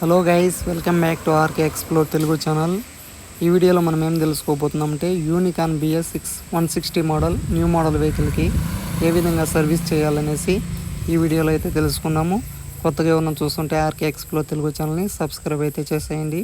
Hello guys welcome back to RK explore Telugu channel. ఈ వీడియోలో మనం ఏం తెలుసుకోబోతున్నామంటే Unicorn BS six one sixty model new model వెహికల్కి ఏ విధంగా సర్వీస్ చేయాలనేసి ఈ వీడియోలో అయితే తెలుసుకున్నాము కొత్తగా ఏమన్నా చూస్తుంటే ఆర్కే ఎక్స్ప్లోర్ తెలుగు ఛానల్ని సబ్స్క్రైబ్ అయితే చేసేయండి.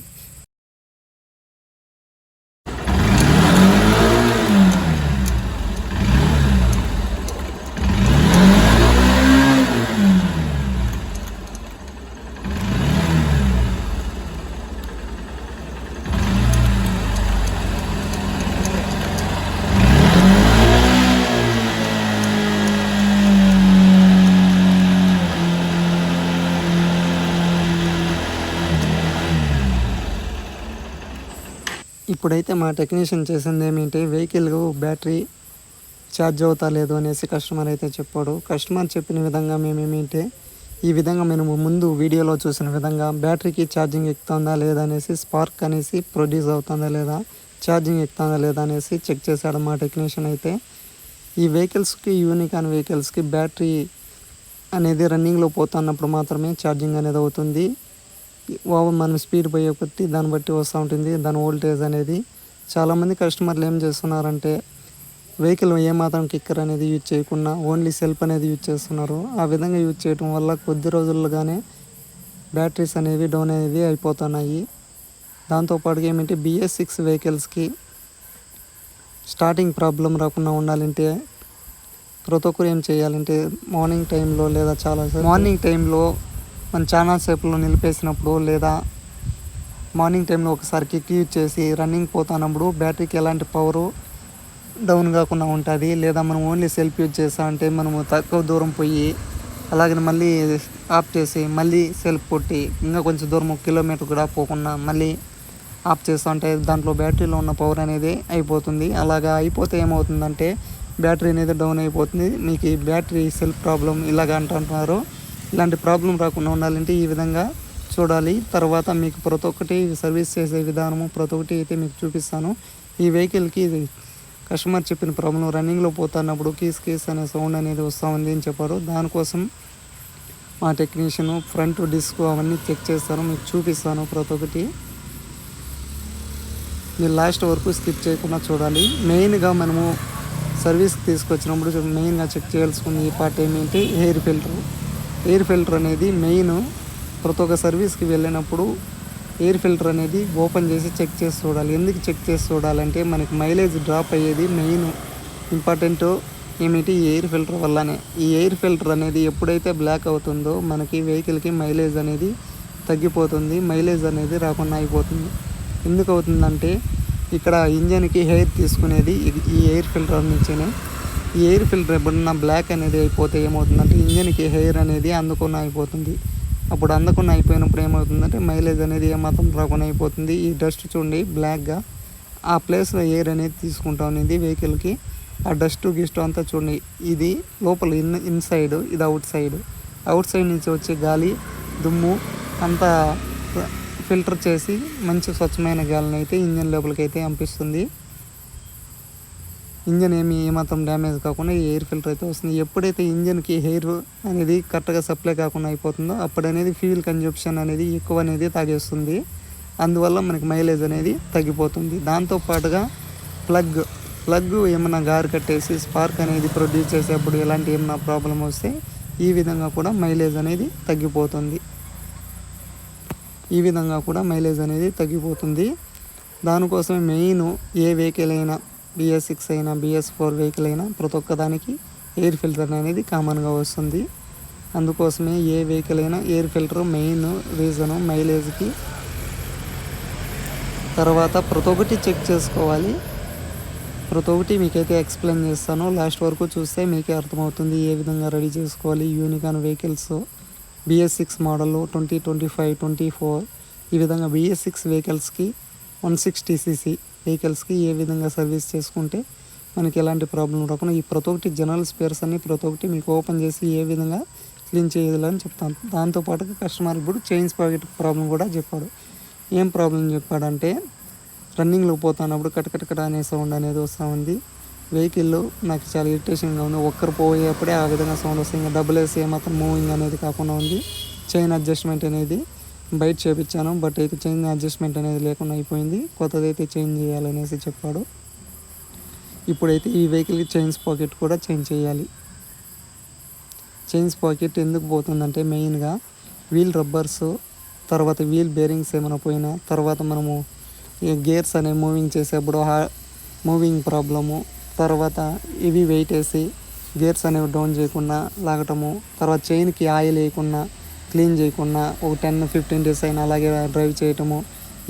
ఇప్పుడైతే మా టెక్నీషియన్ చేసింది ఏమిటి? వెహికల్ బ్యాటరీ ఛార్జ్ అవుతా లేదు అనేసి కస్టమర్ అయితే చెప్పాడు. కస్టమర్ చెప్పిన విధంగా మేమేమిటి ఈ విధంగా మేము ముందు వీడియోలో చూసిన విధంగా బ్యాటరీకి ఛార్జింగ్ ఎక్కుతుందా లేదా అనేసి స్పార్క్ అనేసి ప్రొడ్యూస్ అవుతుందా లేదా ఛార్జింగ్ ఎక్కుతుందా లేదా అనేసి చెక్ చేశాడు మా టెక్నీషియన్ అయితే. ఈ వెహికల్స్కి యూనికాన్ వెహికల్స్కి బ్యాటరీ అనేది రన్నింగ్లో పోతున్నప్పుడు మాత్రమే ఛార్జింగ్ అనేది అవుతుంది. ఓవర్ మనం స్పీడ్ పోయే కొద్దీ దాన్ని బట్టి వస్తూ ఉంటుంది. దాని ఓల్టేజ్ అనేది చాలామంది కస్టమర్లు ఏం చేస్తున్నారంటే వెహికల్ ఏమాత్రం కిక్కర్ అనేది యూజ్ చేయకుండా ఓన్లీ సెల్ఫ్ అనేది యూజ్ చేస్తున్నారు. ఆ విధంగా యూజ్ చేయడం వల్ల కొద్ది రోజుల్లోగానే బ్యాటరీస్ అనేవి డౌన్ అనేది అయిపోతున్నాయి. దాంతోపాటుగా ఏమిటి బిఎస్ సిక్స్ వెహికల్స్కి స్టార్టింగ్ ప్రాబ్లం రాకుండా ఉండాలంటే ప్రతి ఒక్కరు ఏం చేయాలంటే మార్నింగ్ టైంలో లేదా చాలా మార్నింగ్ టైంలో మన చాలా సేపులో నిలిపేసినప్పుడు లేదా మార్నింగ్ టైంలో ఒకసారి కిక్ యూజ్ చేసి రన్నింగ్ పోతున్నప్పుడు బ్యాటరీకి ఎలాంటి పవరు డౌన్ కాకుండా ఉంటుంది? లేదా మనం ఓన్లీ సెల్ఫ్ యూజ్ చేస్తా అంటే మనము తక్కువ దూరం పోయి అలాగే మళ్ళీ ఆఫ్ చేసి మళ్ళీ సెల్ఫ్ కొట్టి ఇంకా కొంచెం దూరం ఒక కిలోమీటర్ కూడా పోకుండా మళ్ళీ ఆఫ్ చేస్తా ఉంటే దాంట్లో బ్యాటరీలో ఉన్న పవర్ అనేది అయిపోతుంది. అలాగా అయిపోతే ఏమవుతుందంటే బ్యాటరీ అనేది డౌన్ అయిపోతుంది. మీకు ఈ బ్యాటరీ సెల్ఫ్ ప్రాబ్లం ఇలాగ అంటుంటున్నారు ఇలాంటి ప్రాబ్లం రాకుండా ఉండాలంటే ఈ విధంగా చూడాలి. తర్వాత మీకు ప్రతి ఒక్కటి సర్వీస్ చేసే విధానము ప్రతి ఒక్కటి అయితే మీకు చూపిస్తాను. ఈ వెహికల్కి కస్టమర్ చెప్పిన ప్రాబ్లం రన్నింగ్లో పోతున్నప్పుడు కీస్ కీస్ అనే సౌండ్ అనేది వస్తూ ఉంది అని చెప్పారు. దానికోసం మా టెక్నీషియన్ ఫ్రంట్ డిస్క్ అవన్నీ చెక్ చేస్తాను. మీకు చూపిస్తాను ప్రతి ఒక్కటి. మీరు లాస్ట్ వరకు స్కిప్ చేయకుండా చూడాలి. మెయిన్గా మనము సర్వీస్కి తీసుకొచ్చినప్పుడు మెయిన్గా చెక్ చేయాల్సుకున్న ఈ పార్ట్ ఏమిటి ఎయిర్ ఫిల్టర్. ఎయిర్ ఫిల్టర్ అనేది మెయిన్. ప్రతి ఒక్క సర్వీస్కి వెళ్ళినప్పుడు ఎయిర్ ఫిల్టర్ అనేది ఓపెన్ చేసి చెక్ చేసి చూడాలి. ఎందుకు చెక్ చేసి చూడాలంటే మనకి మైలేజ్ డ్రాప్ అయ్యేది మెయిన్. ఇంపార్టెంట్ ఏమిటి? ఈ ఎయిర్ ఫిల్టర్ వల్లనే. ఈ ఎయిర్ ఫిల్టర్ అనేది ఎప్పుడైతే బ్లాక్ అవుతుందో మనకి వెహికల్కి మైలేజ్ అనేది తగ్గిపోతుంది. మైలేజ్ అనేది రాకుండా అయిపోతుంది. ఎందుకు అవుతుందంటే ఇక్కడ ఇంజన్కి హెయిర్ తీసుకునేది ఈ ఎయిర్ ఫిల్టర్ నుంచినే. ఈ ఎయిర్ ఫిల్టర్ ఎప్పుడన్నా బ్లాక్ అనేది అయిపోతే ఏమవుతుందంటే ఇంజన్కి హెయిర్ అనేది అందుకున్న అయిపోతుంది. అప్పుడు అందుకున్న అయిపోయినప్పుడు ఏమవుతుందంటే మైలేజ్ అనేది ఏమాత్రం రాకుండా అయిపోతుంది. ఈ డస్ట్ చూడండి బ్లాక్గా. ఆ ప్లేస్లో ఎయిర్ అనేది తీసుకుంటా. అనేది వెహికల్కి. ఆ డస్ట్ గిస్ట్ అంతా చూడండి ఇది లోపల ఇన్ ఇన్సైడ్ ఇది అవుట్ సైడ్. అవుట్ సైడ్ నుంచి వచ్చే గాలి దుమ్ము అంతా ఫిల్టర్ చేసి మంచి స్వచ్ఛమైన గాలిని అయితే ఇంజన్ లోపలికి అయితే పంపిస్తుంది ఇంజన్ ఏమి ఏమాత్రం డ్యామేజ్ కాకుండా ఈ ఎయిర్ ఫిల్టర్ అయితే వస్తుంది. ఎప్పుడైతే ఇంజన్కి ఎయిర్ అనేది కరెక్ట్గా సప్లై కాకుండా అయిపోతుందో అప్పుడనేది ఫ్యూల్ కన్జంప్షన్ అనేది ఎక్కువ అనేది తాగేస్తుంది. అందువల్ల మనకి మైలేజ్ అనేది తగ్గిపోతుంది. దాంతో పాటుగా ప్లగ్ ప్లగ్ ఏమైనా గారు కట్టేసి స్పార్క్ అనేది ప్రొడ్యూస్ చేసేప్పుడు ఎలాంటి ఏమైనా ప్రాబ్లం వస్తే ఈ విధంగా కూడా మైలేజ్ అనేది తగ్గిపోతుంది. ఈ విధంగా కూడా మైలేజ్ అనేది తగ్గిపోతుంది. దానికోసమే మెయిన్ ఏ వెహికల్ అయినా బిఎస్ సిక్స్ అయినా బిఎస్ ఫోర్ వెహికల్ అయినా ప్రతి ఒక్కదానికి ఎయిర్ ఫిల్టర్ అనేది కామన్గా వస్తుంది. అందుకోసమే ఏ వెహికల్ అయినా ఎయిర్ ఫిల్టర్ మెయిన్ రీజను మైలేజ్కి తర్వాత ప్రతి ఒక్కటి చెక్ చేసుకోవాలి. ప్రతి ఒక్కటి మీకైతే ఎక్స్ప్లెయిన్ చేస్తాను. లాస్ట్ వరకు చూస్తే మీకే అర్థమవుతుంది ఏ విధంగా రెడీ చేసుకోవాలి. Unicorn vehicles BS six model twenty twenty five twenty four ఈ విధంగా బిఎస్ సిక్స్ వెహికల్స్కి వన్ సిక్స్టీ సీసీ వెహికల్స్కి ఏ విధంగా సర్వీస్ చేసుకుంటే మనకి ఎలాంటి ప్రాబ్లం రాకుండా ఈ ప్రతి ఒక్కటి జనరల్ స్పేర్స్ అన్ని ప్రతి ఒక్కటి మీకు ఓపెన్ చేసి ఏ విధంగా క్లీన్ చేయాలని చెప్తాను. దాంతోపాటు కస్టమర్ ఇప్పుడు చైన్స్ పాకెట్ ప్రాబ్లం కూడా చెప్పాడు. ఏం ప్రాబ్లం చెప్పాడంటే రన్నింగ్లో పోతున్నప్పుడు కటకటకట అనే సౌండ్ అనేది వస్తూ ఉంది. వెహికల్ నాకు చాలా ఇరిటేషన్గా ఉంది. ఒక్కరు పోయేప్పుడే ఆ విధంగా సౌండ్ వస్తుంది. ఇంకా డబుల్ వేసి ఏమాత్రం మూవింగ్ అనేది కాకుండా ఉంది. చైన్ అడ్జస్ట్మెంట్ అనేది బయట చేపించాను బట్ అయితే చైన్ అడ్జస్ట్మెంట్ అనేది లేకుండా అయిపోయింది. కొత్తది అయితే చేంజ్ చేయాలనేసి చెప్పాడు. ఇప్పుడైతే ఈ వెహికల్కి చైన్స్ పాకెట్ కూడా చేంజ్ చేయాలి. చైన్స్ పాకెట్ ఎందుకు పోతుందంటే మెయిన్గా వీల్ రబ్బర్స్ తర్వాత వీల్ బేరింగ్స్ ఏమైనా పోయినా తర్వాత మనము గేర్స్ అనే మూవింగ్ చేసేప్పుడు మూవింగ్ ప్రాబ్లము తర్వాత ఇవి వెయిట్ వేసి గేర్స్ అనేవి డౌన్ చేయకుండా లాగటము తర్వాత చైన్కి ఆయిల్ వేయకుండా క్లీన్ చేయకుండా ఒక టెన్ ఫిఫ్టీన్ డేస్ అయినా అలాగే డ్రైవ్ చేయటము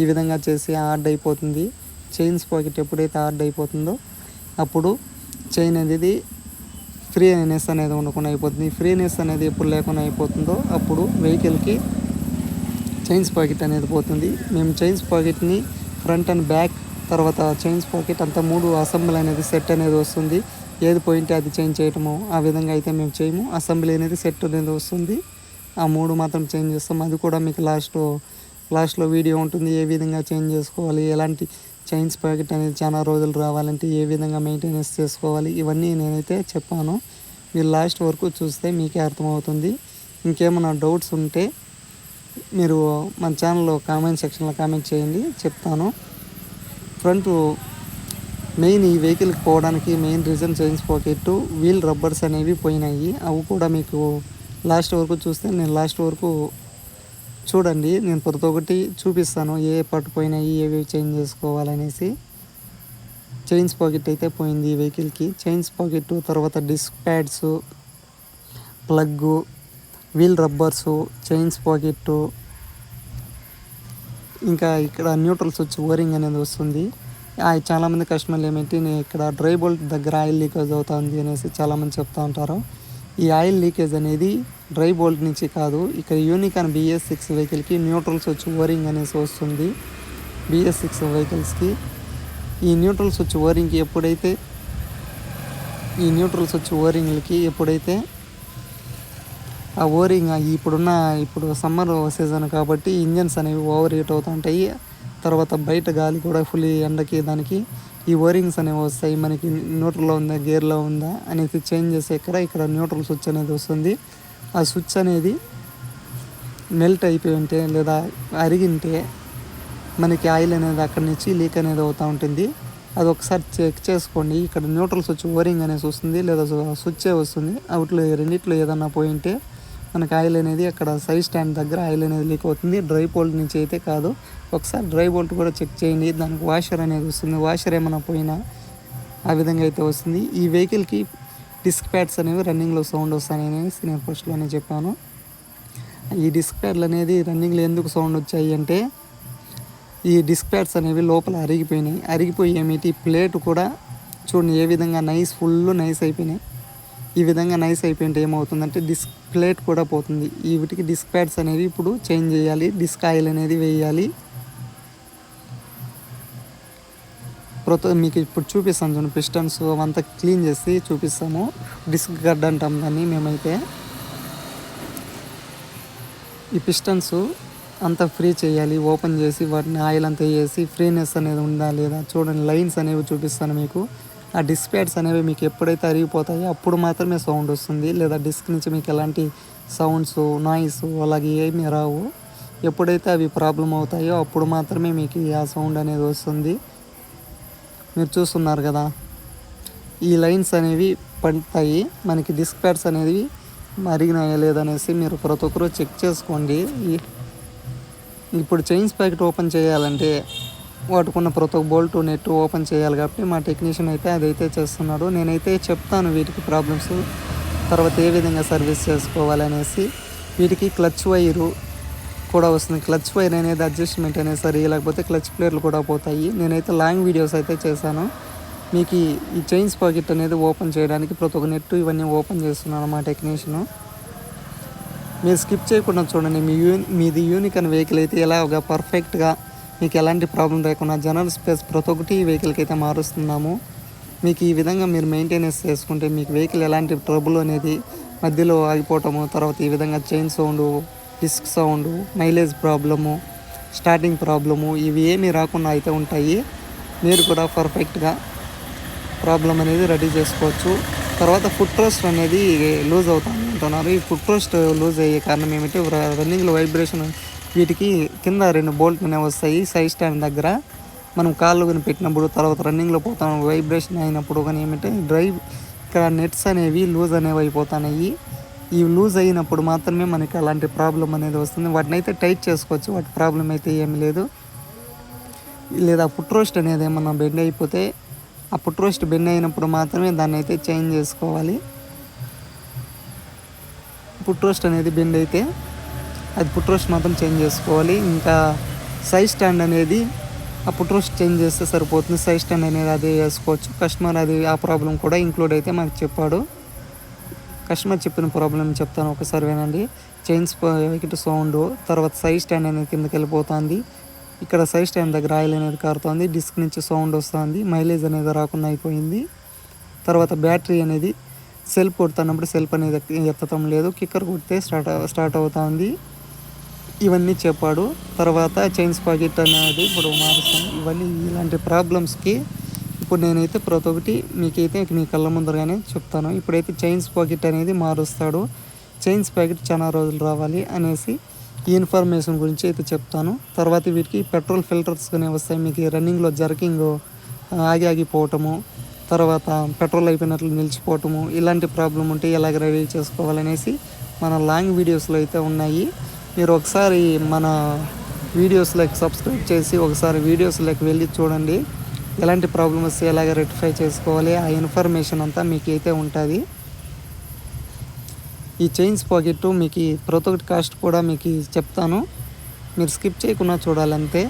ఈ విధంగా చేసి హార్డ్ అయిపోతుంది. చైన్స్ పాకెట్ ఎప్పుడైతే హార్డ్ అయిపోతుందో అప్పుడు చైన్ అనేది ఫ్రీనెస్ అనేది ఉండకుండా అయిపోతుంది. ఫ్రీనెస్ అనేది ఎప్పుడు లేకుండా అయిపోతుందో అప్పుడు వెహికల్కి చైన్స్ పాకెట్ అనేది పోతుంది. మేము చైన్స్ పాకెట్ని ఫ్రంట్ అండ్ బ్యాక్ తర్వాత చైన్స్ పాకెట్ అంతా మూడు అసెంబ్లీ అనేది సెట్ అనేది వస్తుంది. ఏది పోయింటే అది చేంజ్ చేయటము ఆ విధంగా అయితే మేము చేయము. అసెంబ్లీ అనేది సెట్ అనేది వస్తుంది. ఆ మూడు మాత్రం చేంజ్ చేస్తాం. అది కూడా మీకు లాస్ట్ లాస్ట్లో వీడియో ఉంటుంది. ఏ విధంగా చేంజ్ చేసుకోవాలి? ఎలాంటి చైన్స్ ప్యాకెట్ అనేది చాలా రోజులు రావాలంటే ఏ విధంగా మెయింటెనెన్స్ చేసుకోవాలి? ఇవన్నీ నేనైతే చెప్పాను. మీరు లాస్ట్ వరకు చూస్తే మీకే అర్థమవుతుంది. ఇంకేమైనా డౌట్స్ ఉంటే మీరు మన ఛానల్లో కామెంట్ సెక్షన్లో కామెంట్ చేయండి. చెప్తాను. ఫ్రంట్ మెయిన్ ఈ వెహికల్కి పోవడానికి main reason chain sprocket wheel rubbers అనేవి పోయినాయి. అవి కూడా మీకు లాస్ట్ వరకు చూస్తే నేను లాస్ట్ వరకు చూడండి. నేను ప్రతి ఒక్కటి చూపిస్తాను. ఏ పట్టు పోయినాయి ఏవి చేంజ్ చేసుకోవాలనేసి. చైన్స్ పాకెట్ అయితే పోయింది ఈ వెహికల్కి. చైన్స్ పాకెట్ తర్వాత disc pads plug wheel rubbers chain sprocket. ఇంకా ఇక్కడ న్యూట్రల్స్ వచ్చి ఓరింగ్ అనేది వస్తుంది. చాలామంది కస్టమర్లు ఏమిటి నేను ఇక్కడ డ్రై బోల్ట్ దగ్గర ఆయిల్ లీకేజ్ అవుతుంది అనేసి చాలామంది చెప్తూ ఉంటారు. ఈ ఆయిల్ లీకేజ్ అనేది డ్రై బోల్ట్ నుంచి కాదు ఇక్కడ యూనికాన్ బిఎస్ సిక్స్ వెహికల్కి న్యూట్రల్స్ వచ్చి ఓరింగ్ అనేసి వస్తుంది బిఎస్ సిక్స్ వెహికల్స్కి. ఈ న్యూట్రల్స్ వచ్చి ఓరింగ్కి ఎప్పుడైతే ఈ న్యూట్రల్స్ వచ్చి ఓరింగ్లకి ఎప్పుడైతే ఆ ఓరింగ్ ఇప్పుడున్న ఇప్పుడు సమ్మర్ సీజన్ కాబట్టి ఇంజన్స్ అనేవి ఓవర్ హీట్ అవుతూ ఉంటాయి తర్వాత బయట గాలి కూడా ఫుల్ ఎండకి దానికి ఈ ఓరింగ్స్ అనేవి వస్తాయి మనకి న్యూట్రల్లో ఉందా గేర్లో ఉందా అనేది చేంజ్ చేసే ఇక్కడ ఇక్కడ న్యూట్రల్ స్విచ్ అనేది వస్తుంది. ఆ స్విచ్ అనేది మెల్ట్ అయిపోయి ఉంటే లేదా అరిగింటే మనకి ఆయిల్ అనేది అక్కడి నుంచి లీక్ అనేది అవుతూ ఉంటుంది. అది ఒకసారి చెక్ చేసుకోండి. ఇక్కడ న్యూట్రల్ స్విచ్ ఓరింగ్ అనేసి వస్తుంది లేదా స్విచ్చే వస్తుంది. అవుట్లో రెండిట్లో ఏదన్నా పోయింటే మనకు ఆయిల్ అనేది అక్కడ సైజ్ స్టాండ్ దగ్గర ఆయిల్ అనేది లీక్ అవుతుంది. డ్రై బోల్ట్ నుంచి అయితే కాదు. ఒకసారి డ్రై బోల్ట్ కూడా చెక్ చేయండి. దానికి వాషర్ అనేది వస్తుంది. వాషర్ ఏమైనా పోయినా ఆ విధంగా అయితే వస్తుంది. ఈ వెహికల్కి డిస్క్ ప్యాడ్స్ అనేవి రన్నింగ్లో సౌండ్ వస్తాయి అనేసి నేను ఫస్ట్లోనే చెప్పాను. ఈ డిస్క్ ప్యాడ్లు అనేది రన్నింగ్లో ఎందుకు సౌండ్ వచ్చాయి అంటే ఈ డిస్క్ ప్యాడ్స్ అనేవి లోపల అరిగిపోయినాయి. అరిగిపోయి ఏమిటి? ప్లేట్ కూడా చూడండి ఏ విధంగా నైస్ ఫుల్ నైస్ అయిపోయినాయి. ఈ విధంగా నైస్ అయిపోయింటే ఏమవుతుందంటే డిస్క్ ప్లేట్ కూడా పోతుంది. ఈ వీటికి డిస్క్ ప్యాడ్స్ అనేవి ఇప్పుడు చేంజ్ చేయాలి. డిస్క్ ఆయిల్ అనేది వేయాలి. ప్రొత మీకు ఇప్పుడు చూపిస్తాను చూడండి. పిస్టన్స్ అవంతా క్లీన్ చేసి చూపిస్తాము. డిస్క్ గడ్ అంటాం దాన్ని మేమైతే. ఈ పిస్టన్స్ అంతా ఫ్రీ చేయాలి. ఓపెన్ చేసి వాటిని ఆయిల్ అంతా వేసి ఫ్రీనెస్ అనేది ఉందా లేదా చూడండి. లైన్స్ అనేవి చూపిస్తాను మీకు. ఆ డిస్క్ ప్యాడ్స్ అనేవి మీకు ఎప్పుడైతే అరిగిపోతాయో అప్పుడు మాత్రమే సౌండ్ వస్తుంది. లేదా డిస్క్ నుంచి మీకు ఎలాంటి సౌండ్స్ నాయిస్ అలాగే ఏమీ రావు. ఎప్పుడైతే అవి ప్రాబ్లం అవుతాయో అప్పుడు మాత్రమే మీకు ఆ సౌండ్ అనేది వస్తుంది. మీరు చూస్తున్నారు కదా ఈ లైన్స్ అనేవి పడతాయి. మనకి డిస్క్ ప్యాడ్స్ అనేవి అరిగినాయా లేదనేసి మీరు ప్రతి ఒక్కరూ చెక్ చేసుకోండి. ఇప్పుడు చైన్స్ ప్యాకెట్ ఓపెన్ చేయాలంటే వాటికున్న ప్రతి ఒక్క బోల్ట్ నెట్ ఓపెన్ చేయాలి కాబట్టి మా టెక్నీషియన్ అయితే అదైతే చేస్తున్నాడు. నేనైతే చెప్తాను వీటికి ప్రాబ్లమ్స్ తర్వాత ఏ విధంగా సర్వీస్ చేసుకోవాలనేసి. వీటికి క్లచ్ వైరు కూడా వస్తుంది. క్లచ్ వైర్ అనేది అడ్జస్ట్మెంట్ అనేది సరి లేకపోతే క్లచ్ ప్లేట్లు కూడా పోతాయి. నేనైతే లాంగ్ వీడియోస్ అయితే చేశాను. మీకు ఈ చైన్స్ పాకెట్ అనేది ఓపెన్ చేయడానికి ప్రతి ఒక్క నెట్ ఇవన్నీ ఓపెన్ చేస్తున్నాను మా టెక్నీషియను. మీరు స్కిప్ చేయకుండా చూడండి. మీ యూ మీది యూనిక్ అని వెహికల్ అయితే ఎలాగా పర్ఫెక్ట్గా మీకు ఎలాంటి ప్రాబ్లం లేకుండా జనరల్ స్పేస్ ప్రతి ఒక్కటి వెహికల్కి అయితే మారుస్తున్నాము. మీకు ఈ విధంగా మీరు మెయింటెనెన్స్ చేసుకుంటే మీకు వెహికల్ ఎలాంటి ట్రబుల్ అనేది మధ్యలో ఆగిపోవటము తర్వాత ఈ విధంగా chain sound disc sound mileage problem starting problem ఇవి ఏమీ రాకుండా అయితే ఉంటాయి. మీరు కూడా పర్ఫెక్ట్గా ప్రాబ్లం అనేది రెడీ చేసుకోవచ్చు. తర్వాత ఫుట్ రోస్ట్ అనేది లూజ్ అవుతాను అంటున్నారు. ఈ ఫుట్ రోస్ట్ లూజ్ అయ్యే కారణం ఏమిటి? రన్నింగ్లో వైబ్రేషన్ వీటికి కింద రెండు బోల్ట్ అనేవి వస్తాయి. సైజ్ స్టాండ్ దగ్గర మనం కాళ్ళు కానీ పెట్టినప్పుడు తర్వాత రన్నింగ్లో పోతాం వైబ్రేషన్ అయినప్పుడు కానీ ఏమంటే డ్రైవ్ ఇక్కడ నెట్స్ అనేవి లూజ్ అనేవి అయిపోతున్నాయి ఇవి లూజ్ అయినప్పుడు మాత్రమే మనకి అలాంటి ప్రాబ్లం అనేది వస్తుంది. వాటిని అయితే టైట్ చేసుకోవచ్చు. వాటి ప్రాబ్లం అయితే ఏమి లేదు. లేదా పుట్ రోస్ట్ అనేది ఏమన్నా బెండ్ అయిపోతే ఆ పుట్రోస్ట్ బెండ్ అయినప్పుడు మాత్రమే దాన్ని అయితే చేంజ్ చేసుకోవాలి. ఫుట్ రోస్ట్ అనేది బెండ్ అయితే అది పుట్రోస్ట్ మాత్రం చేంజ్ చేసుకోవాలి. ఇంకా సైజ్ స్టాండ్ అనేది ఆ పుట్రోస్ట్ చేంజ్ చేస్తే సరిపోతుంది. సైజ్ స్టాండ్ అనేది అదే వేసుకోవచ్చు. కస్టమర్ అది ఆ ప్రాబ్లం కూడా ఇంక్లూడ్ అయితే మనకు చెప్పాడు. కస్టమర్ చెప్పిన ప్రాబ్లం చెప్తాను ఒకసారి వినండి. చైన్స్ వికెట్ సౌండ్. తర్వాత సైజ్ స్టాండ్ అనేది కిందకి వెళ్ళిపోతుంది. ఇక్కడ సైజ్ స్టాండ్ దగ్గర ఆయిల్ అనేది కారుతుంది. డిస్క్ నుంచి సౌండ్ వస్తుంది. మైలేజ్ అనేది రాకుండా అయిపోయింది. తర్వాత బ్యాటరీ అనేది సెల్ఫ్ కొడుతున్నప్పుడు సెల్ఫ్ అనేది ఎత్తడం లేదు. కిక్కర్ కొడితే స్టార్ట్ స్టార్ట్ అవుతుంది. ఇవన్నీ చెప్పాడు. తర్వాత చైన్స్ పాకెట్ అనేది ఇప్పుడు మారుస్తాను. ఇవన్నీ ఇలాంటి ప్రాబ్లమ్స్కి ఇప్పుడు నేనైతే ప్రతి ఒక్కటి మీకైతే మీ కళ్ళ ముందరగానే చెప్తాను. ఇప్పుడైతే చైన్స్ పాకెట్ అనేది మారుస్తాడు. చైన్స్ ప్యాకెట్ చాలా రోజులు రావాలి అనేసి ఈ ఇన్ఫర్మేషన్ గురించి అయితే చెప్తాను. తర్వాత వీటికి పెట్రోల్ ఫిల్టర్స్ కానీ వస్తాయి. మీకు రన్నింగ్లో జర్కింగ్ ఆగి ఆగిపోవటము తర్వాత పెట్రోల్ అయిపోయినట్లు నిలిచిపోవటము ఇలాంటి ప్రాబ్లం ఉంటే ఎలాగ రెడీ చేసుకోవాలనేసి మన లాంగ్ వీడియోస్లో అయితే ఉన్నాయి. మీరు ఒకసారి మన వీడియోస్ లైక్ సబ్స్క్రైబ్ చేసి ఒకసారి వీడియోస్ లైక్ వెళ్ళి చూడండి. ఎలాంటి ప్రాబ్లమ్స్ ఎలాగ రెక్టిఫై చేసుకోవాలి? ఆ ఇన్ఫర్మేషన్ అంతా మీకు అయితే ఉంటుంది. ఈ చైన్స్ పాకెట్ మీకు ప్రతి ఒక్కటి కాస్ట్ కూడా మీకు చెప్తాను. మీరు స్కిప్ చేయకుండా చూడాలంతే.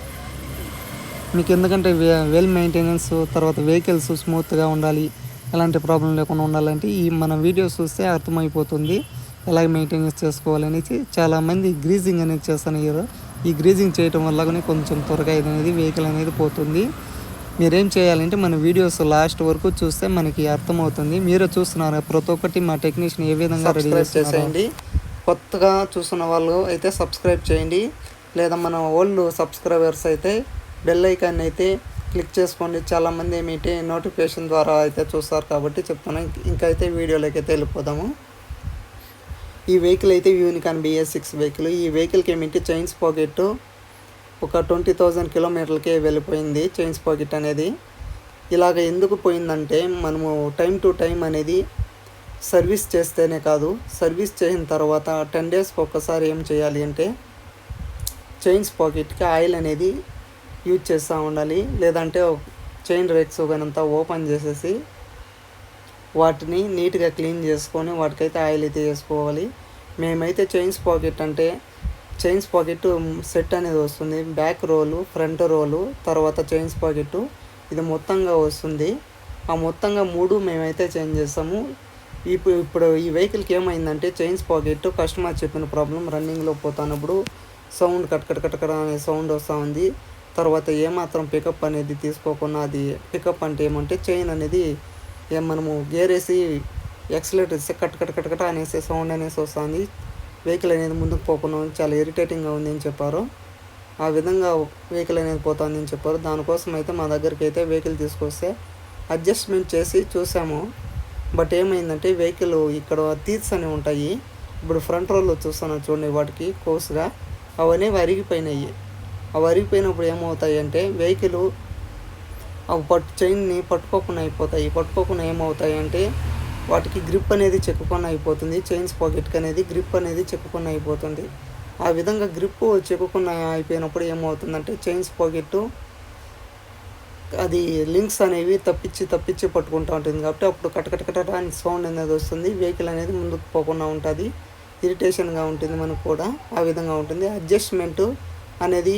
మీకు ఎందుకంటే వెల్ మెయింటెనెన్స్ తర్వాత వెహికల్స్ స్మూత్గా ఉండాలి ఎలాంటి ప్రాబ్లం లేకుండా ఉండాలంటే ఈ మన వీడియోస్ చూస్తే అర్థమైపోతుంది. ఎలాగ మెయింటెనెన్స్ చేసుకోవాలనేసి చాలామంది గ్రీజింగ్ అనేది చేస్తున్నారు. ఈ గ్రీజింగ్ చేయటం వల్ల కూడా కొంచెం త్వరగా ఇది అనేది వెహికల్ అనేది పోతుంది. మీరేం చేయాలంటే మన వీడియోస్ లాస్ట్ వరకు చూస్తే మనకి అర్థమవుతుంది. మీరు చూస్తున్నారు ప్రతి ఒక్కటి మా టెక్నీషియన్ ఏ విధంగా రెడీ చేసేయండి. కొత్తగా చూస్తున్న వాళ్ళు అయితే సబ్స్క్రైబ్ చేయండి. లేదా మన ఓల్డ్ సబ్స్క్రైబర్స్ అయితే బెల్ ఐకాన్ అయితే క్లిక్ చేసుకోండి. చాలామంది ఏమిటి నోటిఫికేషన్ ద్వారా అయితే చూస్తారు కాబట్టి చెప్తాను ఇంకా అయితే వీడియోలోకి అయితే వెళ్ళిపోదాము. ఈ వెహికల్ అయితే యూనికాన్ బిఎస్ సిక్స్ వెహికల్ ఈ వెహికల్కి ఏమిటి చైన్స్ పాకెట్ ఒక ట్వంటీ థౌజండ్ కిలోమీటర్లకే వెళ్ళిపోయింది చైన్స్ పాకెట్ అనేది. ఇలాగ ఎందుకు పోయిందంటే మనము టైం టు టైం అనేది సర్వీస్ చేస్తేనే కాదు సర్వీస్ చేసిన తర్వాత టెన్ డేస్కి ఒక్కసారి ఏం చేయాలి అంటే చైన్స్ పాకెట్కి ఆయిల్ అనేది యూజ్ చేస్తూ ఉండాలి. లేదంటే చైన్ రేక్స్ కానంతా ఓపెన్ చేసేసి వాటిని నీట్గా క్లీన్ చేసుకొని వాటికైతే ఆయిల్ అయితే వేసుకోవాలి. మేమైతే చైన్స్ పాకెట్ అంటే చైన్స్ పాకెట్ సెట్ అనేది వస్తుంది. బ్యాక్ రోలు ఫ్రంట్ రోలు తర్వాత చైన్స్ పాకెట్ ఇది మొత్తంగా వస్తుంది. ఆ మొత్తంగా మూడు మేమైతే చేంజ్ చేస్తాము. ఇప్పుడు ఇప్పుడు ఈ వెహికల్కి ఏమైందంటే చైన్స్ పాకెట్ కస్టమర్ చెప్పిన ప్రాబ్లం రన్నింగ్లో పోతున్నప్పుడు sound cut cut cut cut అనే సౌండ్ వస్తూ ఉంది. తర్వాత ఏమాత్రం పికప్ అనేది తీసుకోకుండా అది పికప్ అంటే ఏమంటే చైన్ అనేది ఏం మనము గేర్ వేసి ఎక్సలేటర్ ఇస్తే కట్ కట్ కట్ కట్ అనేసి సౌండ్ అనేసి వస్తుంది. వెహికల్ అనేది ముందుకు పోకుండా చాలా ఇరిటేటింగ్గా ఉంది అని చెప్పారు. ఆ విధంగా వెహికల్ అనేది పోతుంది అని చెప్పారు. దానికోసం అయితే మా దగ్గరికి అయితే వెహికల్ తీసుకొస్తే అడ్జస్ట్మెంట్ చేసి చూసాము. బట్ ఏమైందంటే వెహికల్ ఇక్కడ తీర్స్ అనేవి ఉంటాయి. ఇప్పుడు ఫ్రంట్ రోల్లో చూస్తాను చూడండి వాటికి కోసుగా అవన్నీ అరిగిపోయినాయి. అవి అరిగిపోయినప్పుడు ఏమవుతాయి అంటే వెహికల్ అవి పట్టు చైన్ని పట్టుకోకుండా అయిపోతాయి. పట్టుకోకుండా ఏమవుతాయి అంటే వాటికి గ్రిప్ అనేది చెక్కుకొని అయిపోతుంది. చైన్స్ పాకెట్కి అనేది గ్రిప్ అనేది చెక్కుకొని అయిపోతుంది. ఆ విధంగా గ్రిప్ చెక్కుకుండా అయిపోయినప్పుడు ఏమవుతుందంటే చైన్స్ పాకెట్ అది లింక్స్ అనేవి తప్పించి తప్పించి పట్టుకుంటూ ఉంటుంది కాబట్టి అప్పుడు కటకటకట అని సౌండ్ అనేది వస్తుంది. వెహికల్ అనేది ముందుకు పోకుండా ఉంటుంది. ఇరిటేషన్గా ఉంటుంది మనకు కూడా. ఆ విధంగా ఉంటుంది. అడ్జస్ట్మెంట్ అనేది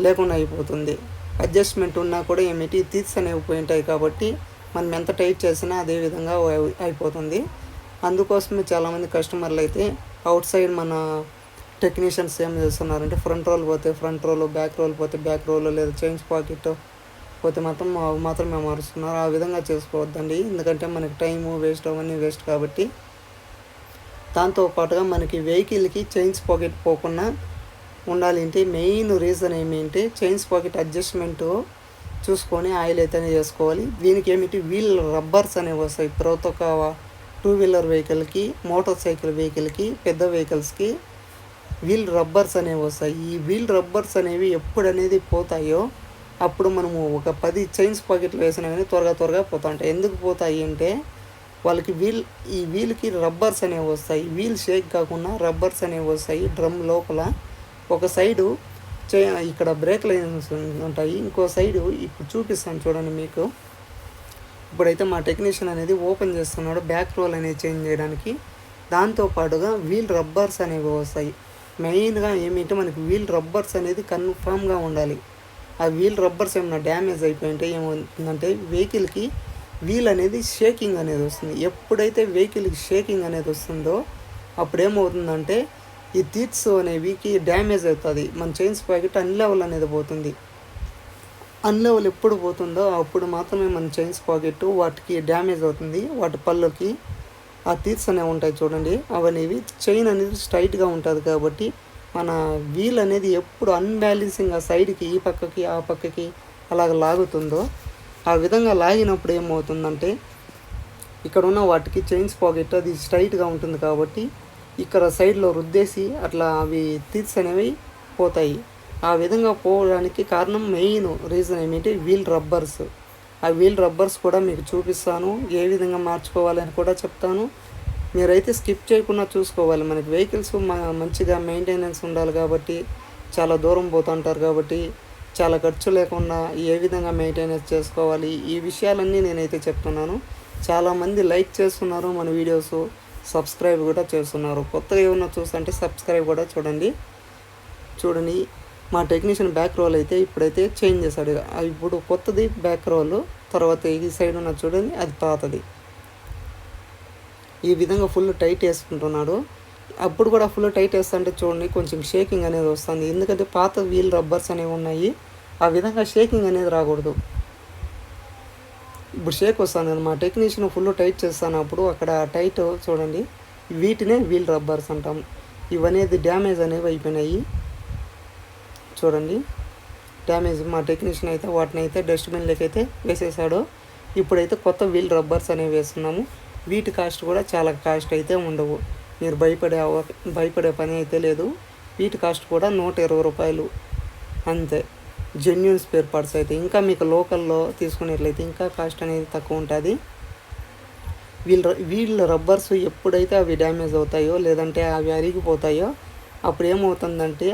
లేకుండా అయిపోతుంది. అడ్జస్ట్మెంట్ ఉన్నా కూడా ఏమిటి తీర్స్ అనేవి పోయి ఉంటాయి కాబట్టి మనం ఎంత టైట్ చేసినా అదే విధంగా అయిపోతుంది. అందుకోసమే చాలామంది కస్టమర్లు అయితే అవుట్ సైడ్ మన టెక్నీషియన్స్ ఏం చేస్తున్నారంటే ఫ్రంట్ రోల్ పోతే ఫ్రంట్ రోల్ బ్యాక్ రోల్ పోతే బ్యాక్ రోల్ లేదా చేంజ్ పాకెట్ పోతే మాత్రం అవి మాత్రమే మారుస్తున్నారు. ఆ విధంగా చేసుకోవద్దండి. ఎందుకంటే మనకి టైము వేస్ట్ అవన్నీ వేస్ట్ కాబట్టి దాంతో పాటుగా మనకి వెహికల్కి చైన్స్ పాకెట్ పోకుండా ఉండాలి ఏంటి మెయిన్ రీజన్ ఏమేంటి? చైన్స్ పాకెట్ అడ్జస్ట్మెంట్ చూసుకొని ఆయిల్ అయితేనే చేసుకోవాలి. దీనికి ఏమిటి? వీల్ రబ్బర్స్ అనేవి వస్తాయి. ప్రతి ఒక్క టూ వీలర్ వెహికల్కి మోటార్ సైకిల్ వెహికల్కి పెద్ద వెహికల్స్కి వీల్ రబ్బర్స్ అనేవి వస్తాయి. ఈ వీల్ రబ్బర్స్ అనేవి ఎప్పుడు అనేది పోతాయో అప్పుడు మనము ఒక పది చైన్స్ పాకెట్లు వేసినా కానీ త్వరగా త్వరగా పోతా ఉంటాయి. ఎందుకు పోతాయి అంటే వాళ్ళకి వీల్ ఈ వీల్కి రబ్బర్స్ అనేవి వస్తాయి. వీల్ షేక్ కాకుండా రబ్బర్స్ అనేవి వస్తాయి డ్రమ్ లోపల. ఒక సైడు చే ఇక్కడ బ్రేక్ లైన్స్ ఉంటాయి. ఇంకో సైడు ఇప్పుడు చూపిస్తాను చూడండి మీకు. ఇప్పుడైతే మా టెక్నీషియన్ అనేది ఓపెన్ చేస్తున్నాడు. బ్యాక్ రోల్ అనేది చేంజ్ చేయడానికి. దాంతో పాటుగా వీల్ రబ్బర్స్ అనేవి వస్తాయి. మెయిన్గా ఏమిటంటే మనకి వీల్ రబ్బర్స్ అనేది కన్ఫామ్గా ఉండాలి. ఆ వీల్ రబ్బర్స్ ఏమైనా డ్యామేజ్ అయిపోయింటే ఏమవుతుందంటే వెహికల్కి వీల్ అనేది షేకింగ్ అనేది వస్తుంది. ఎప్పుడైతే వెహికల్కి షేకింగ్ అనేది వస్తుందో అప్పుడు ఏమవుతుందంటే ఈ తీట్స్ అనేవికి డ్యామేజ్ అవుతుంది. మన చైన్స్ ప్యాకెట్ అన్లెవెల్ అనేది పోతుంది. అన్లెవెల్ ఎప్పుడు పోతుందో అప్పుడు మాత్రమే మన చైన్స్ పాకెట్ వాటికి డ్యామేజ్ అవుతుంది. వాటి పళ్ళకి ఆ తీట్స్ అనేవి ఉంటాయి చూడండి. అవనేవి చైన్ అనేది స్ట్రైట్గా ఉంటుంది కాబట్టి మన వీల్ అనేది ఎప్పుడు అన్బ్యాలెన్సింగ్ ఆ సైడ్కి ఈ పక్కకి ఆ పక్కకి అలాగ లాగుతుందో ఆ విధంగా లాగినప్పుడు ఏమవుతుందంటే ఇక్కడ ఉన్న వాటికి చైన్స్ పాకెట్ అది స్ట్రైట్గా ఉంటుంది కాబట్టి ఇక్కడ సైడ్లో రుద్దేసి అట్లా అవి తీర్స్ అనేవి పోతాయి. ఆ విధంగా పోవడానికి కారణం మెయిన్ రీజన్ ఏమిటి? Wheel rubbers. ఆ వీల్ రబ్బర్స్ కూడా మీకు చూపిస్తాను. ఏ విధంగా మార్చుకోవాలని కూడా చెప్తాను. మీరైతే స్కిప్ చేయకుండా చూసుకోవాలి. మనకి వెహికల్స్ మంచిగా మెయింటెనెన్స్ ఉండాలి కాబట్టి చాలా దూరం పోతుంటారు కాబట్టి చాలా ఖర్చు లేకుండా ఏ విధంగా మెయింటెనెన్స్ చేసుకోవాలి? ఈ విషయాలన్నీ నేనైతే చెప్తున్నాను. చాలామంది లైక్ చేస్తున్నారు మన వీడియోస్. సబ్స్క్రైబ్ కూడా చేస్తున్నారు. కొత్తగా ఏమన్నా చూస్తుంటే సబ్స్క్రైబ్ కూడా చూడండి. చూడండి. మా టెక్నీషియన్ బ్యాక్ రోల్ అయితే ఇప్పుడైతే చేంజ్ చేశాడు. ఇప్పుడు కొత్తది బ్యాక్ రోల్ తర్వాత ఈ సైడ్ ఉన్న చూడండి అది పాతది ఈ విధంగా ఫుల్ టైట్ వేసుకుంటున్నాడు. అప్పుడు కూడా ఫుల్ టైట్ వేస్తుంటే చూడండి కొంచెం షేకింగ్ అనేది వస్తుంది. ఎందుకంటే పాత వీల్ రబ్బర్స్ అనేవి ఉన్నాయి. ఆ విధంగా షేకింగ్ అనేది రాకూడదు. ఇప్పుడు షేక్ వస్తుంది మా టెక్నీషియన్ ఫుల్ టైట్ చేస్తాను అప్పుడు. అక్కడ టైట్ చూడండి. వీటినే వీల్ రబ్బర్స్ అంటాం. ఇవనేది డ్యామేజ్ అనేవి అయిపోయినాయి. చూడండి. డ్యామేజ్ మా టెక్నీషియన్ అయితే వాటిని అయితే డస్ట్బిన్లోకి అయితే వేసేసాడు. ఇప్పుడైతే కొత్త వీల్ రబ్బర్స్ అనేవి వేస్తున్నాము. వీటి కాస్ట్ కూడా చాలా కాస్ట్ అయితే ఉండవు. మీరు భయపడే భయపడే పని అయితే లేదు. వీటి కాస్ట్ కూడా నూట ఇరవై రూపాయలు. అంతే. జెన్యున్ స్పేర్ పార్ట్స్ అయితే. ఇంకా మీకు లోకల్లో తీసుకునేట్లయితే ఇంకా కాస్ట్ అనేది తక్కువ ఉంటుంది. వీళ్ళ వీళ్ళ రబ్బర్స్ ఎప్పుడైతే అవి డ్యామేజ్ అవుతాయో లేదంటే అవి అరిగిపోతాయో అప్పుడు ఏమవుతుందంటే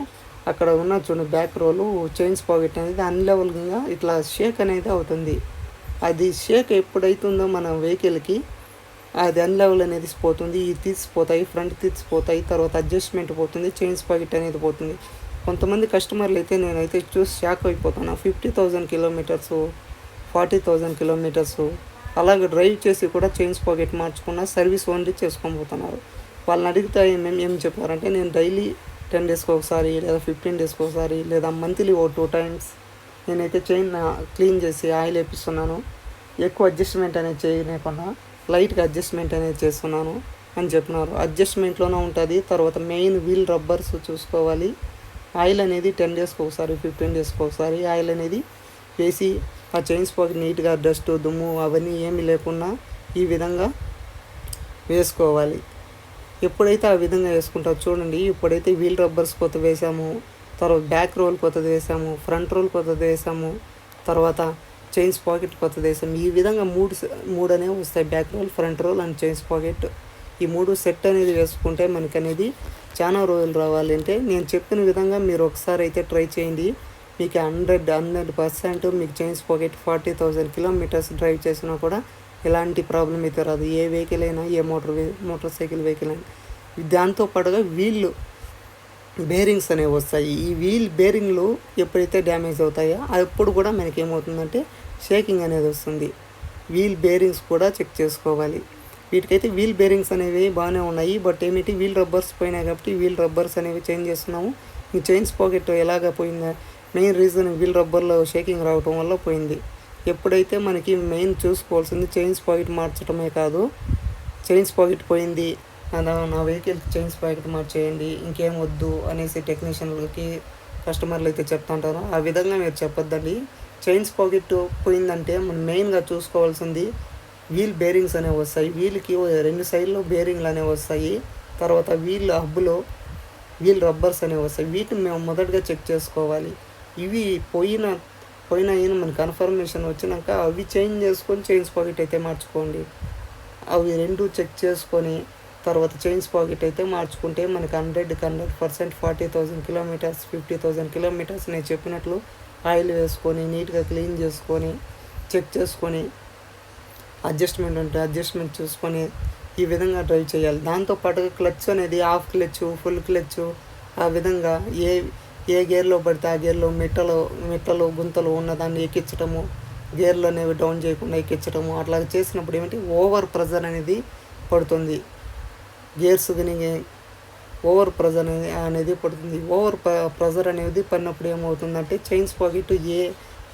అక్కడ ఉన్న చూడండి బ్యాక్ రోలు చైన్స్ పాకెట్ అనేది అన్లెవెల్గా ఇట్లా షేక్ అనేది అవుతుంది. అది షేక్ ఎప్పుడైతుందో మన వెహికల్కి అది అన్లెవెల్ అనేది పోతుంది ఇది తీసిపోతాయి ఫ్రంట్ తీసిపోతాయి తర్వాత అడ్జస్ట్మెంట్ పోతుంది చైన్స్ పాకెట్ అనేది పోతుంది. కొంతమంది కస్టమర్లు అయితే నేనైతే చూసి షాక్ అయిపోతాను. Fifty thousand kilometres forty thousand kilometres అలాగే డ్రైవ్ చేసి కూడా చైన్స్ పాకెట్ మార్చుకున్న సర్వీస్ ఓన్లీ చేసుకొని పోతున్నారు. వాళ్ళని అడిగితే మేము ఏం చెప్పారంటే నేను డైలీ టెన్ డేస్కి ఒకసారి లేదా ఫిఫ్టీన్ డేస్కి ఒకసారి లేదా మంత్లీ ఓ టూ టైమ్స్ నేనైతే చైన్ క్లీన్ చేసి ఆయిల్ వేపిస్తున్నాను. ఎక్కువ అడ్జస్ట్మెంట్ అనేది చేయలేకుండా లైట్గా అడ్జస్ట్మెంట్ అనేది చేస్తున్నాను అని చెప్పినారు. అడ్జస్ట్మెంట్లోనే ఉంటుంది. తర్వాత మెయిన్ వీల్ రబ్బర్స్ చూసుకోవాలి. ఆయిల్ అనేది టెన్ డేస్కి ఒకసారి ఫిఫ్టీన్ డేస్కి ఒకసారి ఆయిల్ అనేది వేసి ఆ చైన్స్ పాకెట్ నీట్గా డస్ట్ దుమ్ము అవన్నీ ఏమీ లేకుండా ఈ విధంగా వేసుకోవాలి. ఎప్పుడైతే ఆ విధంగా వేసుకుంటారో చూడండి ఇప్పుడైతే వీల్ రబ్బర్స్ కొత్త వేసాము తర్వాత బ్యాక్ రోల్ కొత్తది వేసాము ఫ్రంట్ రోల్ కొత్తది వేసాము తర్వాత చైన్స్ పాకెట్ కొత్తది వేసాము. ఈ విధంగా మూడు మూడు అనేవి వస్తాయి back roll front roll and chain sprocket ఈ మూడు సెట్ అనేది వేసుకుంటే మనకనేది చాలా రోజులు రావాలంటే నేను చెప్పిన విధంగా మీరు ఒకసారి అయితే ట్రై చేయండి. మీకు హండ్రెడ్ హండ్రెడ్ పర్సెంట్ మీకు chain sprocket forty thousand kilometres drive చేసినా కూడా ఎలాంటి ప్రాబ్లం అయితే రాదు. ఏ వెహికల్ అయినా ఏ మోటార్ మోటార్ సైకిల్ వెహికల్ అయినా. దాంతో పాటుగా వీళ్ళు బేరింగ్స్ అనేవి వస్తాయి. ఈ వీల్ బేరింగ్లు ఎప్పుడైతే డ్యామేజ్ అవుతాయో అప్పుడు కూడా మనకి ఏమవుతుందంటే షేకింగ్ అనేది వస్తుంది. వీల్ బేరింగ్స్ కూడా చెక్ చేసుకోవాలి. వీటికైతే వీల్ బేరింగ్స్ అనేవి బాగానే ఉన్నాయి. బట్ ఏమిటి? వీల్ రబ్బర్స్ పోయినాయి కాబట్టి వీల్ రబ్బర్స్ అనేవి చేంజ్ చేస్తున్నాము. ఈ చైన్స్ పాకెట్ ఎలాగ పోయిందా? మెయిన్ రీజన్ వీల్ రబ్బర్లో షేకింగ్ రావటం వల్ల పోయింది. ఎప్పుడైతే మనకి మెయిన్ చూసుకోవాల్సింది చైన్స్ పాకెట్ మార్చడమే కాదు చైన్స్ పాకెట్ పోయింది. నా వెహికల్ చైన్స్ పాకెట్ మార్చేయండి ఇంకేం వద్దు అనేసి టెక్నీషియన్లకి కస్టమర్లు అయితే చెప్తుంటారు. ఆ విధంగా మీరు చెప్పొద్దండి. చైన్స్ పాకెట్ పోయిందంటే మనం మెయిన్గా చూసుకోవాల్సింది వీల్ బేరింగ్స్ అనేవి వస్తాయి. వీల్కి రెండు సైడ్లో బేరింగ్లు అనేవి వస్తాయి. తర్వాత వీల్ హబ్బులో వీల్ రబ్బర్స్ అనేవి వస్తాయి. వీటిని మేము మొదటగా చెక్ చేసుకోవాలి. ఇవి పోయిన పోయిన అయిన మన కన్ఫర్మేషన్ వచ్చినాక అవి చేంజ్ చేసుకొని చైన్స్ పాకెట్ అయితే మార్చుకోండి. అవి రెండు చెక్ చేసుకొని తర్వాత చైన్స్ పాకెట్ అయితే మార్చుకుంటే మనకి hundred hundred percent forty thousand kilometres fifty thousand kilometres నేను చెప్పినట్లు ఆయిల్ వేసుకొని నీట్గా క్లీన్ చేసుకొని చెక్ చేసుకొని అడ్జస్ట్మెంట్ ఉంటే అడ్జస్ట్మెంట్ చూసుకొని ఈ విధంగా డ్రైవ్ చేయాలి. దాంతోపాటుగా క్లచ్ అనేది హాఫ్ క్లచ్ ఫుల్ క్లచ్ ఆ విధంగా ఏ ఏ గేర్లో పడితే ఆ గేర్లో మిట్టలు మిట్టలు గుంతలు ఉన్నదాన్ని ఎక్కించడము గేర్లు అనేవి డౌన్ చేయకుండా ఎక్కించడము అట్లా చేసినప్పుడు ఏమిటి ఓవర్ ప్రెజర్ అనేది పడుతుంది. గేర్స్ కానీ ఓవర్ ప్రెజర్ అనేది అనేది పడుతుంది. ఓవర్ ప్రెజర్ అనేది పడినప్పుడు ఏమవుతుందంటే చైన్స్ పాకెట్ ఏ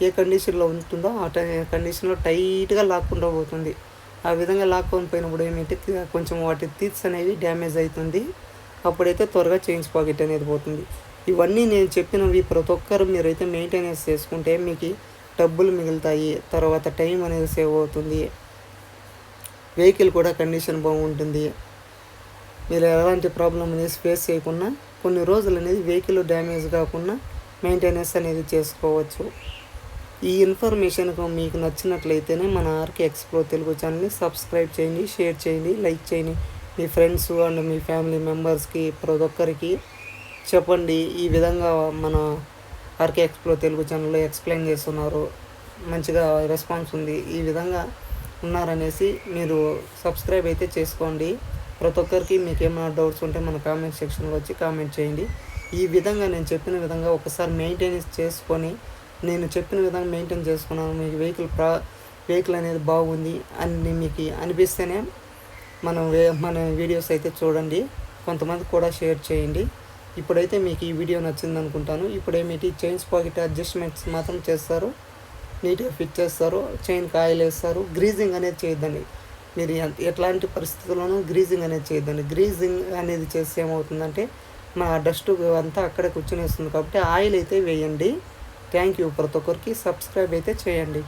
ఏ కండిషన్లో ఉంటుందో ఆ టై కండిషన్లో టైట్గా లాక్కుండా పోతుంది. ఆ విధంగా లాక్కొని పోయినప్పుడు ఏమైతే కొంచెం వాటి తీత్స్ అనేవి డ్యామేజ్ అవుతుంది అప్పుడైతే త్వరగా చేంజ్ పాకెట్ అనేది పోతుంది. ఇవన్నీ నేను చెప్పినవి ప్రతి ఒక్కరు మీరైతే మెయింటెనెన్స్ చేసుకుంటే మీకు డబ్బులు మిగులుతాయి. తర్వాత టైం అనేది సేవ్ అవుతుంది. వెహికల్ కూడా కండిషన్ బాగుంటుంది. మీరు ఎలాంటి ప్రాబ్లం అనేది ఫేస్ చేయకుండా కొన్ని రోజులు అనేది వెహికల్ డ్యామేజ్ కాకుండా మెయింటెనెన్స్ అనేది చేసుకోవచ్చు. ఈ ఇన్ఫర్మేషన్ మీకు నచ్చినట్లయితేనే మన ఆర్కే ఎక్స్ప్లో తెలుగు ఛానల్ని సబ్స్క్రైబ్ చేయండి షేర్ చేయండి లైక్ చేయండి. మీ ఫ్రెండ్స్ అండ్ మీ ఫ్యామిలీ మెంబర్స్కి ప్రతి ఒక్కరికి చెప్పండి ఈ విధంగా మన ఆర్కే ఎక్స్ప్లో తెలుగు ఛానల్లో ఎక్స్ప్లెయిన్ చేస్తున్నారు. మంచిగా రెస్పాన్స్ ఉంది. ఈ విధంగా ఉన్నారనేసి మీరు సబ్స్క్రైబ్ అయితే చేసుకోండి. ప్రతి ఒక్కరికి మీకు ఏమైనా డౌట్స్ ఉంటే మన కామెంట్ సెక్షన్లో వచ్చి కామెంట్ చేయండి. ఈ విధంగా నేను చెప్పిన విధంగా ఒకసారి మెయింటెనెన్స్ చేసుకొని నేను చెప్పిన విధంగా మెయింటైన్ చేసుకున్నాను. మీకు వెహికల్ ప్రా వెహికల్ అనేది బాగుంది అని మీకు అనిపిస్తేనే మనం వే మన వీడియోస్ అయితే చూడండి. కొంతమంది కూడా షేర్ చేయండి. ఇప్పుడైతే మీకు ఈ వీడియో నచ్చింది అనుకుంటాను. ఇప్పుడు ఏమిటి చైన్స్ పాకెట్ అడ్జస్ట్మెంట్స్ మాత్రం చేస్తారు. నీట్గా ఫిట్ చేస్తారు. చైన్కి ఆయిల్ వేస్తారు. గ్రీజింగ్ అనేది చేయొద్దండి. మీరు ఎట్లాంటి పరిస్థితుల్లోనూ గ్రీజింగ్ అనేది చేయొద్దండి. గ్రీజింగ్ అనేది చేస్తే ఏమవుతుందంటే మా డస్ట్ అంతా అక్కడే కూర్చొని వస్తుంది కాబట్టి ఆయిల్ అయితే వేయండి. థ్యాంక్ యూ ప్రతి ఒక్కరికి. సబ్స్క్రైబ్ అయితే చేయండి.